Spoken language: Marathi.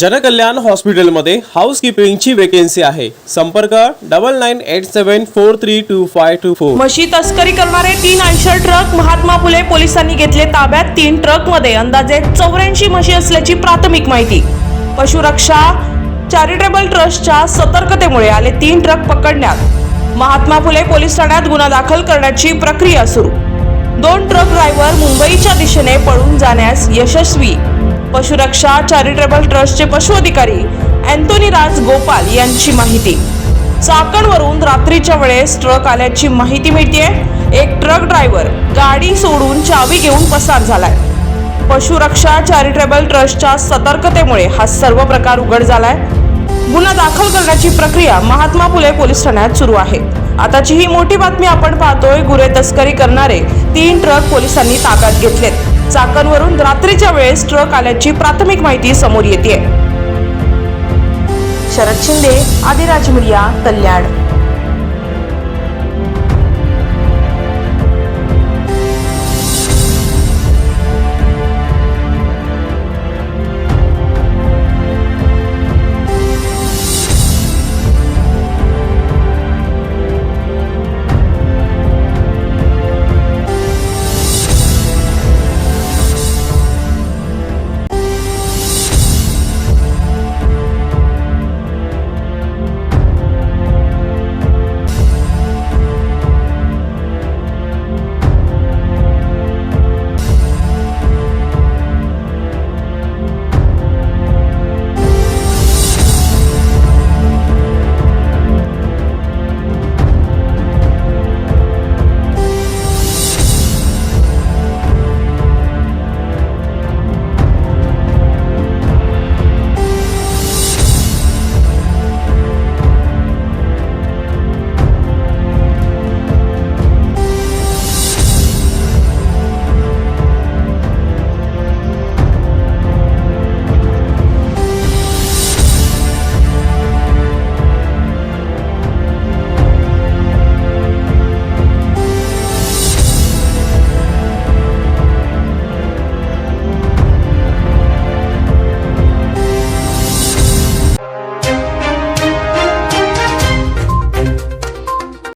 जनकल्याण हॉस्पिटलमध्ये हाऊसकीपिंगची वेकेन्सी आहे. संपर्क double nine eight seven four three two five two four म्हशी तस्करी करणारे तीन आयशर ट्रक महात्मा फुले पोलिसांनी घेतले ताब्यात. तीन ट्रकमध्ये अंदाजे चौऱ्याऐंशी म्हशी असल्याची प्राथमिक माहिती. पशुरक्षा चॅरिटेबल ट्रस्टच्या सतर्कतेमुळे आले तीन ट्रक पकडण्यात. महात्मा फुले पोलीस ठाण्यात गुन्हा दाखल करण्याची प्रक्रिया सुरू. दोन ट्रक ड्रायव्हर मुंबईच्या दिशेने पळून जाण्यास यशस्वी. पशुरक्षा चॅरिटेबल ट्रस्टचे पशु अधिकारी अँथोनी राज गोपाल यांची माहिती. चाकणवरून रात्रीच्या वेळेस ट्रक आल्याची माहिती मिळते एक ट्रक ड्रायव्हर गाडी सोडून चावी घेऊन पसार झालाय. पशुरक्षा चॅरिटेबल ट्रस्टच्या सतर्कतेमुळे हा सर्व प्रकार उघड झालाय. गुन्हा दाखल करण्याची प्रक्रिया महात्मा फुले पोलीस ठाण्यात सुरू आहे. आताची ही मोठी बातमी आपण पाहतोय गुरे तस्करी करणारे तीन ट्रक पोलिसांनी ताब्यात घेतलेत. चाकणवरून रात्रीच्या वेळेस ट्रक आल्याची प्राथमिक माहिती समोर येते शरद शिंदे आदिराज मीडिया कल्याण.